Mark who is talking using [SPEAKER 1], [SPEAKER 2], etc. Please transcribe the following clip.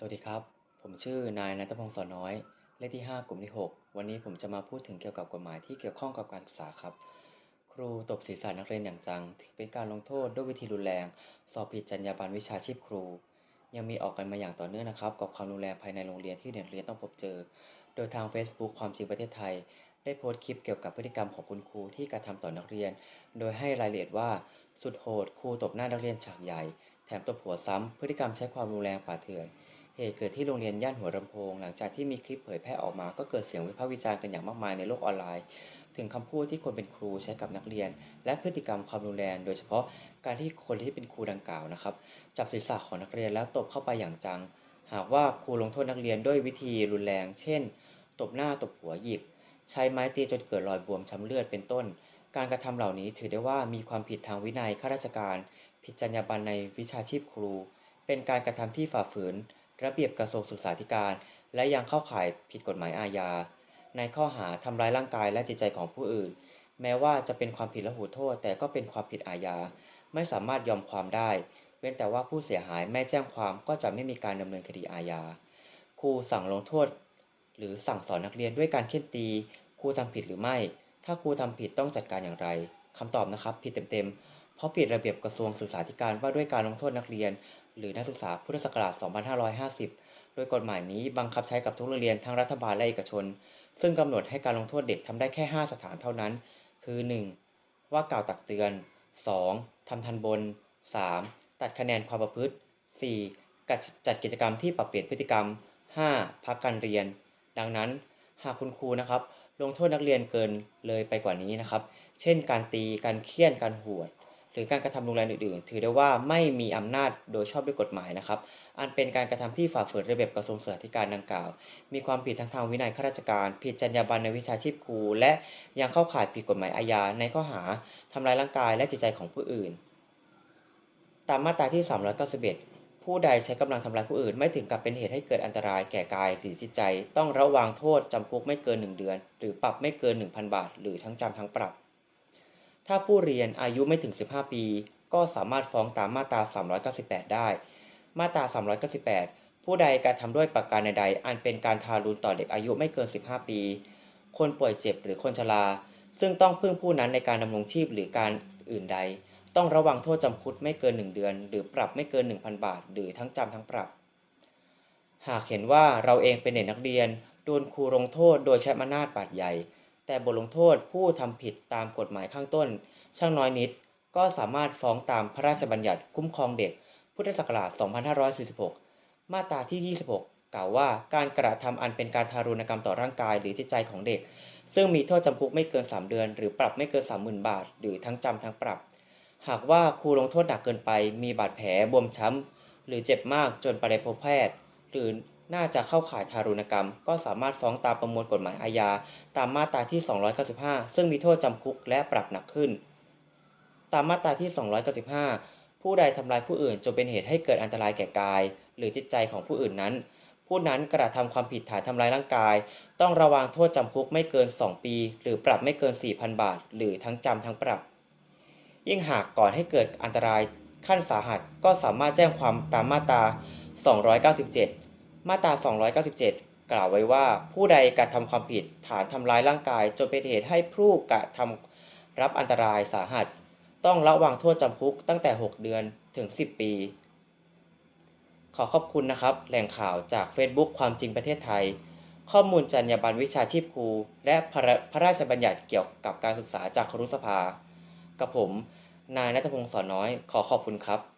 [SPEAKER 1] สวัสดีครับ ผมชื่อนายณัฐพงศ์สอนน้อย เลขที่ 5 กลุ่มที่ 6 วันนี้ผมจะมาพูดถึงเกี่ยวกับกฎหมายที่เกี่ยวข้องกับการศึกษาครับ ครูตบศีรษะนักเรียนอย่างจัง ถือเป็นการลงโทษด้วยวิธีรุนแรง สอบผิดจรรยาบรรณวิชาชีพครู ยังมีออกกันมาอย่างต่อเนื่องนะครับ กับความรุนแรงภายในโรงเรียนที่เด็กเรียนต้องพบเจอ โดยทาง Facebook ความจริงประเทศไทย ได้โพสต์คลิปเกี่ยวกับพฤติกรรมของคุณครูที่กระทำต่อนักเรียน โดยให้รายละเอียดว่าสุดโหดครูตบหน้านักเรียนฉากใหญ่ แถมตบหัวซ้ำพฤติกรรมใช้ความรุนแรงป่าเถื่อน เหตุเกิดที่โรงเรียนย่านหัวลำโพง หลังจากที่มีคลิปเผยแพร่ออกมา ก็เกิดเสียงวิพากษ์วิจารณ์กันอย่างมากมายในโลกออนไลน์ ถึงคำพูดที่คนเป็นครูใช้กับนักเรียน และพฤติกรรมความรุนแรงโดยเฉพาะการที่คนที่เป็นครูดังกล่าวนะครับ จับศีรษะของนักเรียนแล้วตบเข้าไปอย่างจัง หากว่าครูลงโทษนักเรียนด้วยวิธีรุนแรง เช่น ตบหน้าตบหัวหยิก ใช้ไม้ตีจนเกิดรอยบวมช้ำเลือดเป็นต้น การกระทำเหล่านี้ถือได้ว่ามีความผิดทางวินัยข้าราชการ ผิดจรรยาบรรณในวิชาชีพครู เป็นการกระทำที่ฝ่าฝืน ระเบียบกระทรวงศึกษาธิการ และยังเข้าข่ายผิดกฎหมายอาญา ในข้อหาทำร้ายร่างกายและจิตใจของผู้อื่น แม้ว่าจะเป็นความผิดละหูโทษ แต่ก็เป็นความผิดอาญา ไม่สามารถยอมความได้ เว้นแต่ว่าผู้เสียหายไม่แจ้งความก็จะไม่มีการดำเนินคดีอาญา ครูสั่งลงโทษ หรือสั่งสอนนักเรียนด้วยการเฆ่นตี ครูทำผิดหรือไม่ ถ้าครูทำผิดต้องจัดการอย่างไรคำตอบนะครับ ผิดเต็มๆ เพราะผิดระเบียบกระทรวงศึกษาธิการว่าด้วยการลงโทษนักเรียน หรือนักศึกษาพุทธศักราช 2550 โดยกฎหมายนี้บังคับใช้กับทุกโรงเรียนทั้งรัฐบาลและเอกชน ซึ่งกำหนดให้การลงโทษเด็กทำได้แค่ 5 สถานเท่านั้น คือ 1. ว่ากล่าวตักเตือน 2. ทำทันบน 3. ตัดคะแนนความประพฤติ 4. กจัดกิจกรรมที่ปรับเปลี่ยนพฤติกรรม 5. พักการเรียน ดังนั้นหากคุณครูนะครับลงโทษนักเรียนเกินเลยไปกว่านี้นะครับ เช่น การตี การเคี่ยน การหวด รือการกระทำรุนแรงอื่นๆ ถือได้ว่าไม่มีอำนาจโดยชอบด้วยกฎหมายนะครับ อันเป็นการกระทำที่ฝ่าฝืนระเบียบกระทรวงศึกษาธิการดังกล่าว มีความผิดทั้งทางวินัยข้าราชการ ผิดจรรยาบรรณในวิชาชีพครู และยังเข้าข่ายผิดกฎหมายอาญาในข้อหาทำร้ายร่างกายและจิตใจของผู้อื่น ตามมาตราที่ 391ผู้ใดใช้กำลังทำร้ายผู้อื่น ไม่ถึงกับเป็นเหตุให้เกิดอันตรายแก่กายหรือจิตใจ ต้องระวังโทษจำคุกไม่เกิน 1 เดือน หรือปรับไม่เกิน 1,000 บาท หรือทั้งจำทั้งปรับ ถ้าผู้เรียนอายุไม่ถึง 15 ปี ก็สามารถฟ้องตามมาตรา 398 ได้ มาตรา 398 ผู้ใดกระทำด้วยประการใดๆ อันเป็นการทารุณต่อเด็กอายุไม่เกิน 15 ปี คนป่วยเจ็บหรือคนชรา ซึ่งต้องพึ่งผู้นั้นในการดำรงชีพหรือการอื่นใด ต้องระวังโทษจำคุกไม่เกิน 1 เดือน หรือปรับไม่เกิน 1,000 บาท หรือทั้งจำทั้งปรับ หากเห็นว่าเราเองเป็นเด็กนักเรียน โดนครูลงโทษโดยใช้อำนาจบาดใหญ่ แต่บทลงโทษผู้ทำผิดตามกฎหมายข้างต้น ช่างน้อยนิด ก็สามารถฟ้องตามพระราชบัญญัติคุ้มครองเด็ก พุทธศักราช 2546 มาตราที่ 26 กล่าวว่าการกระทำอันเป็นการทารุณกรรมต่อร่างกายหรือจิตใจของเด็ก ซึ่งมีโทษจำคุกไม่เกิน 3 เดือน หรือปรับไม่เกิน 30,000 บาท หรือทั้งจำทั้งปรับ หากว่าครูลงโทษหนักเกินไป มีบาดแผลบวมช้ำหรือเจ็บมากจนไปพบแพทย์ หรือ น่าจะเข้าข่ายทารุณกรรม ก็สามารถฟ้องตามประมวลกฎหมายอาญา ตามมาตราที่ 295 ซึ่งมีโทษจำคุกและปรับหนักขึ้น ตามมาตราที่ 295 ผู้ใดทำลายผู้อื่นจนเป็นเหตุให้เกิดอันตรายแก่กาย หรือจิตใจของผู้อื่นนั้น ผู้นั้นกระทำความผิดฐานทำลายร่างกาย ต้องระวังโทษจำคุกไม่เกิน 2 ปี หรือปรับไม่เกิน 4,000 บาท หรือทั้งจำทั้งปรับ ยิ่งหากก่อนให้เกิดอันตรายขั้นสาหัสก็สามารถแจ้งความตามมาตรา 297 มาตรา 297 กล่าวไว้ว่า ผู้ใดกระทำความผิดฐานทำร้ายร่างกาย จนเป็นเหตุให้ผู้กระทำรับอันตรายสาหัส ต้องระวังโทษจำคุกตั้งแต่ 6 เดือนถึง 10 ปี ขอขอบคุณนะครับ แหล่งข่าวจาก Facebook ความจริงประเทศไทย ข้อมูลจรรยาบรรณวิชาชีพครู และพระพระราชบัญญัติเกี่ยวกับการศึกษาจากครุสภา กับผม นายนัทพงศ์สอนน้อย ขอขอบคุณครับ